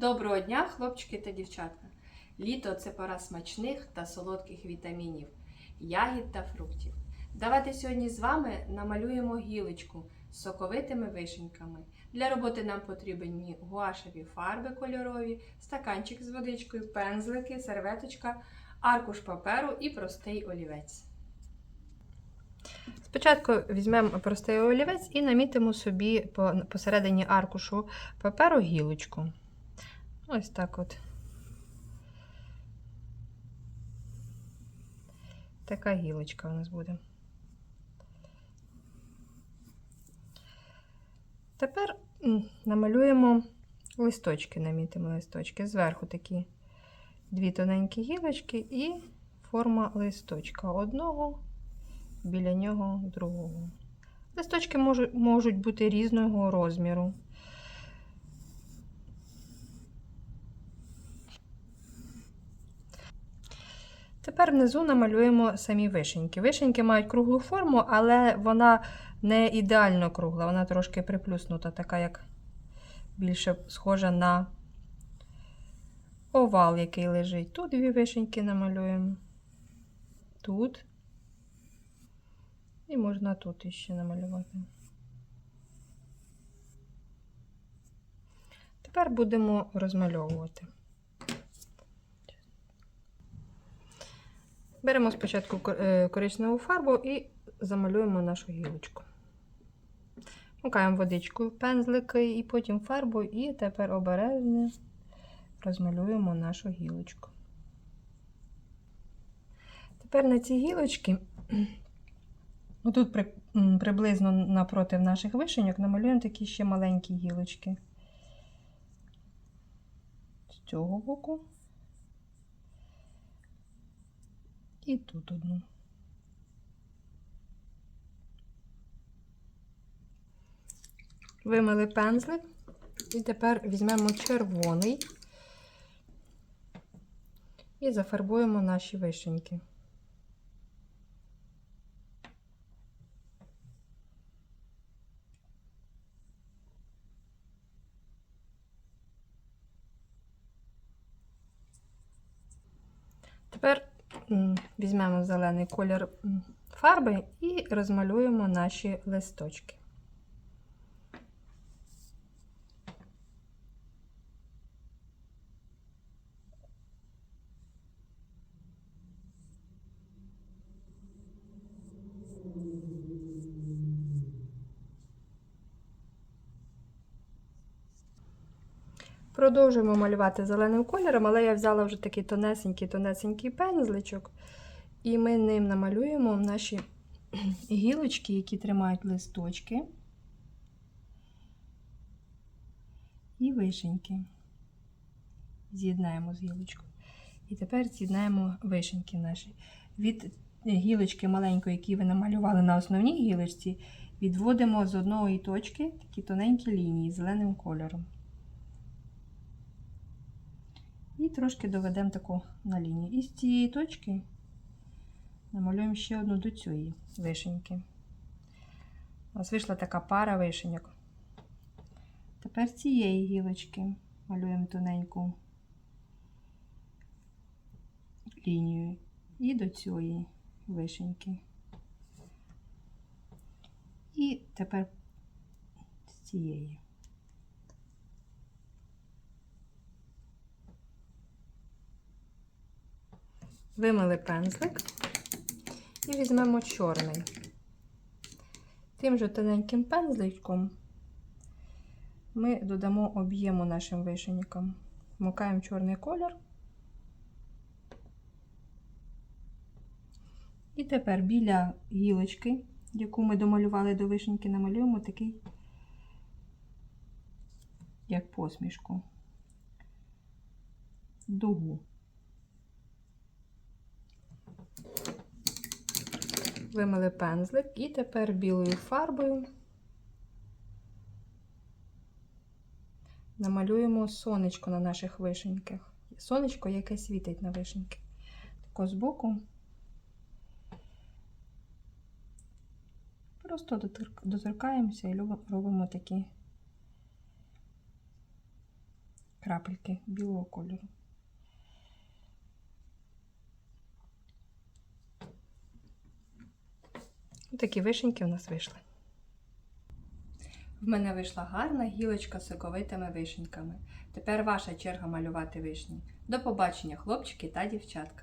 Доброго дня, хлопчики та дівчатка! Літо це пора смачних та солодких вітамінів, ягід та фруктів. Давайте сьогодні з вами намалюємо гілочку з соковитими вишеньками. Для роботи нам потрібні гуашеві фарби кольорові, стаканчик з водичкою, пензлики, серветочка, аркуш паперу і простий олівець. Спочатку візьмемо простий олівець і намітимо собі посередині аркушу паперу гілочку. Ось так от. Така гілочка у нас буде. Тепер намалюємо листочки, намітимо листочки. Зверху такі дві тоненькі гілочки і форма листочка одного, біля нього другого. Листочки можуть, бути різного розміру. Тепер внизу намалюємо самі вишеньки. Вишеньки мають круглу форму, але вона не ідеально кругла, вона трошки приплюснута, така як більше схожа на овал, який лежить. Тут дві вишеньки намалюємо. Тут. І можна тут іще намалювати. Тепер будемо розмальовувати. Беремо спочатку коричневу фарбу і замалюємо нашу гілочку. Мукаємо водичку в пензлики і потім фарбу, і тепер обережно розмалюємо нашу гілочку. Тепер на ці гілочки, отут приблизно напроти наших вишеньок, намалюємо такі ще маленькі гілочки. З цього боку. І тут одну. Вимили пензлик і тепер візьмемо червоний і зафарбуємо наші вишеньки. Тепер візьмемо зелений колір фарби і розмалюємо наші листочки. Продовжуємо малювати зеленим кольором, але я взяла вже такий тонесенький-тонесенький пензличок, і ми ним намалюємо наші гілочки, які тримають листочки і вишеньки. З'єднаємо з гілочкою. І тепер з'єднаємо вишеньки наші. Від гілочки маленької, які ви намалювали на основній гілочці, відводимо з одної точки такі тоненькі лінії зеленим кольором. І трошки доведемо таку на лінію. І з цієї точки намалюємо ще одну до цієї вишеньки. Нас вийшла така пара вишеньок. Тепер з цієї гілочки малюємо тоненьку лінію і до цієї вишеньки. І тепер з цієї. Вимили пензлик і візьмемо чорний. Тим же тоненьким пензликом ми додамо об'єму нашим вишенькам. Вмикаємо чорний колір. І тепер біля гілочки, яку ми домалювали до вишеньки, намалюємо такий, як посмішку, дугу. Вимили пензлик і тепер білою фарбою намалюємо сонечко на наших вишеньках. Сонечко, яке світить на вишеньки. Тако збоку. Просто доторкаємося і робимо такі крапельки білого кольору. Такі вишеньки у нас вийшли. В мене вийшла гарна гілочка з соковитими вишеньками. Тепер ваша черга малювати вишні. До побачення, хлопчики та дівчатка!